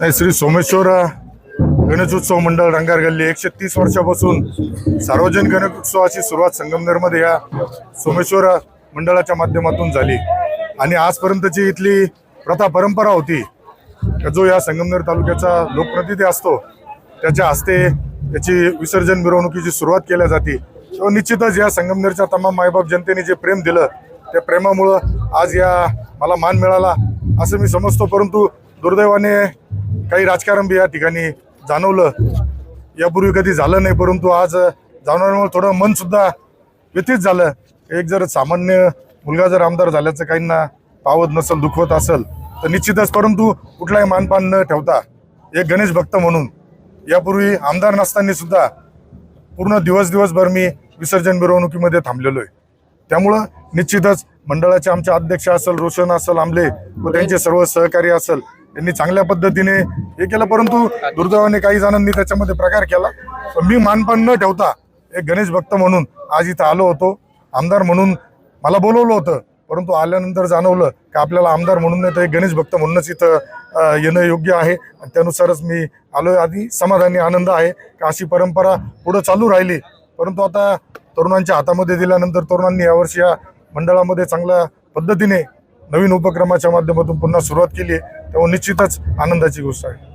नाही श्री सोमेश्वर गणेशोत्सव मंडळ रंगार गल्ली एकशे तीस वर्षापासून सार्वजनिक गणेशोत्सवाची सुरुवात संगमनेरमध्ये या सोमेश्वर मंडळाच्या माध्यमातून झाली. आणि आजपर्यंतची इथली प्रथा परंपरा होती का जो या संगमनेर तालुक्याचा लोकप्रतिनिधी असतो त्याच्या हस्ते त्याची विसर्जन मिरवणुकीची सुरुवात केल्या जाते. तेव्हा निश्चितच या संगमनेरच्या तमाम मायबाप जनतेने जे प्रेम दिलं त्या प्रेमामुळं आज या मला मान मिळाला असं मी समजतो. परंतु दुर्दैवाने काही राजकारण बी या ठिकाणी जाणवलं. यापूर्वी कधी झालं नाही परंतु आज जाणवल्यामुळे थोडं मन सुद्धा व्यतीत झालं. एक जर सामान्य मुलगा जर आमदार झाल्याचं काहींना पावत नसेल दुखवत असेल तर निश्चितच परंतु कुठलाही मानपान न ठेवता एक गणेश भक्त म्हणून यापूर्वी आमदार नसताना सुद्धा पूर्ण दिवस दिवसभर मी विसर्जन मिरवणुकीमध्ये थांबलेलो आहे. त्यामुळं निश्चितच मंडळाचे आमचे अध्यक्ष असेल रोशन असेल आमले व त्यांचे सर्व सहकारी असेल त्यांनी चांगल्या पद्धतीने हे केलं परंतु दुर्दैवाने काही जणांनी त्याच्यामध्ये प्रकार केला. मी मानपान न ठेवता एक गणेश भक्त म्हणून आज इथं आलो होतो. आमदार म्हणून मला बोलवलं होतं परंतु आल्यानंतर जाणवलं की आपल्याला आमदार म्हणून नाही तर एक गणेश भक्त म्हणूनच इथं येणं योग्य आहे. आणि त्यानुसारच मी आलो आधी समाधानी आनंद आहे की अशी परंपरा पुढं चालू राहिली. परंतु आता तरुणांच्या हातामध्ये दिल्यानंतर तरुणांनी यावर्षी या मंडळामध्ये चांगल्या पद्धतीने नवीन उपक्रमाच्या माध्यमातून पुन्हा सुरुवात केली आहे तेव्हा निश्चितच आनंदाची गोष्ट आहे.